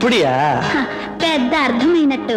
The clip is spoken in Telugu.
అప్పుడియా పెద్ద అర్థమైనట్టు.